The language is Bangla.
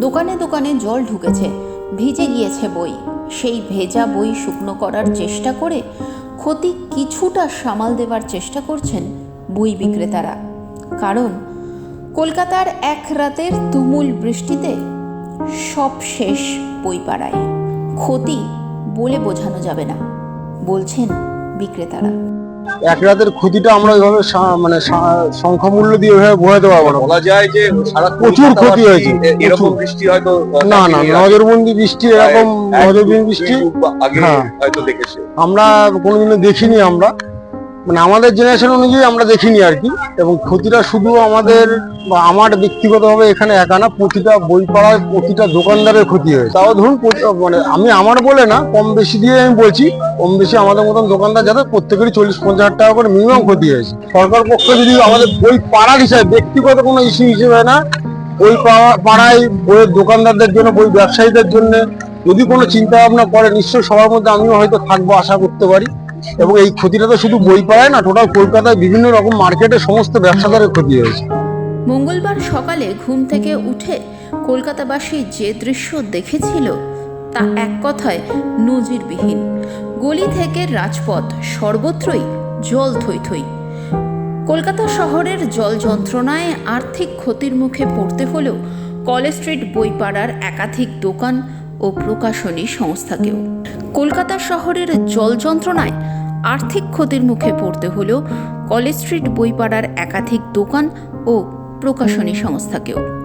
দোকানে দোকানে জল ঢুকেছে, ভিজে গিয়েছে বই। সেই ভেজা বই শুকনো করার চেষ্টা করে ক্ষতি কিছুটা সামাল দেওয়ার চেষ্টা করছেন বই বিক্রেতারা। কারণ কলকাতার এক রাতের তুমুল বৃষ্টিতে সব শেষ বই পাড়ায়। ক্ষতি বলে বোঝানো যাবে না, বলছেন বিক্রেতারা। এক রাতের ক্ষতিটা আমরা ওইভাবে মানে সংখ্যা মূল্য দিয়ে ওইভাবে বোঝাতে পারব না। বলা যায় যে সারা প্রচুর ক্ষতি হয়েছে, এরকম বৃষ্টি হয়তো না না নজরবন্দি বৃষ্টি এরকম নজরবন্দি বৃষ্টি হ্যাঁ। হয়তো দেখেছে। আমরা কোনোদিনও দেখিনি আমরা। মানে আমাদের জেনারেশন অনুযায়ী আমরা দেখিনি আর কি। এবং ক্ষতিটা শুধু আমাদের বা আমার ব্যক্তিগতভাবে এখানে একা না, প্রতিটা বই পাড়ায় প্রতিটা দোকানদারের ক্ষতি হয়েছে। তাও ধরুন মানে আমি আমার বলে না, কম বেশি দিয়ে আমি বলছি, কম বেশি আমাদের মতন দোকানদার যাদের প্রত্যেকেরই চল্লিশ, পঞ্চাশ হাজার টাকা করে মিনিমাম ক্ষতি হয়েছে। সরকার পক্ষে যদি আমাদের বই পাড়ার হিসাবে, ব্যক্তিগত কোনো ইস্যু হিসেবে না বই পাড়া- পাড়ায় বইয়ের দোকানদারদের জন্য, বই ব্যবসায়ীদের জন্য যদি কোনো চিন্তা ভাবনা করে, নিশ্চয়ই সবার মধ্যে আমিও হয়তো থাকব, আশা করতে পারি। এবং এই ক্ষতিটা তো শুধু বই পাড়ায় না টোটাল কলকাতায় বিভিন্ন রকম মার্কেটে সমস্ত ব্যবসাদারের ক্ষতি হয়েছে। মঙ্গলবার সকালে ঘুম থেকে উঠে কলকাতাবাসী যে দৃশ্য দেখেছিল তা এক কথায় নজিরবিহীন। গলি থেকে রাজপথ সর্বত্রই জল থই থই। কলকাতা শহরের জল যন্ত্রণায় আর্থিক ক্ষতির মুখে পড়তে হলেও কলেজ স্ট্রিট বইপাড়ার একাধিক দোকান ও প্রকাশনী সংস্থাকেও। কলকাতা শহরের জল যন্ত্রণায় আর্থিক ক্ষতির মুখে পড়তে হলেও কলেজ স্ট্রিট বইপাড়ার একাধিক দোকান ও প্রকাশনী সংস্থাকেও।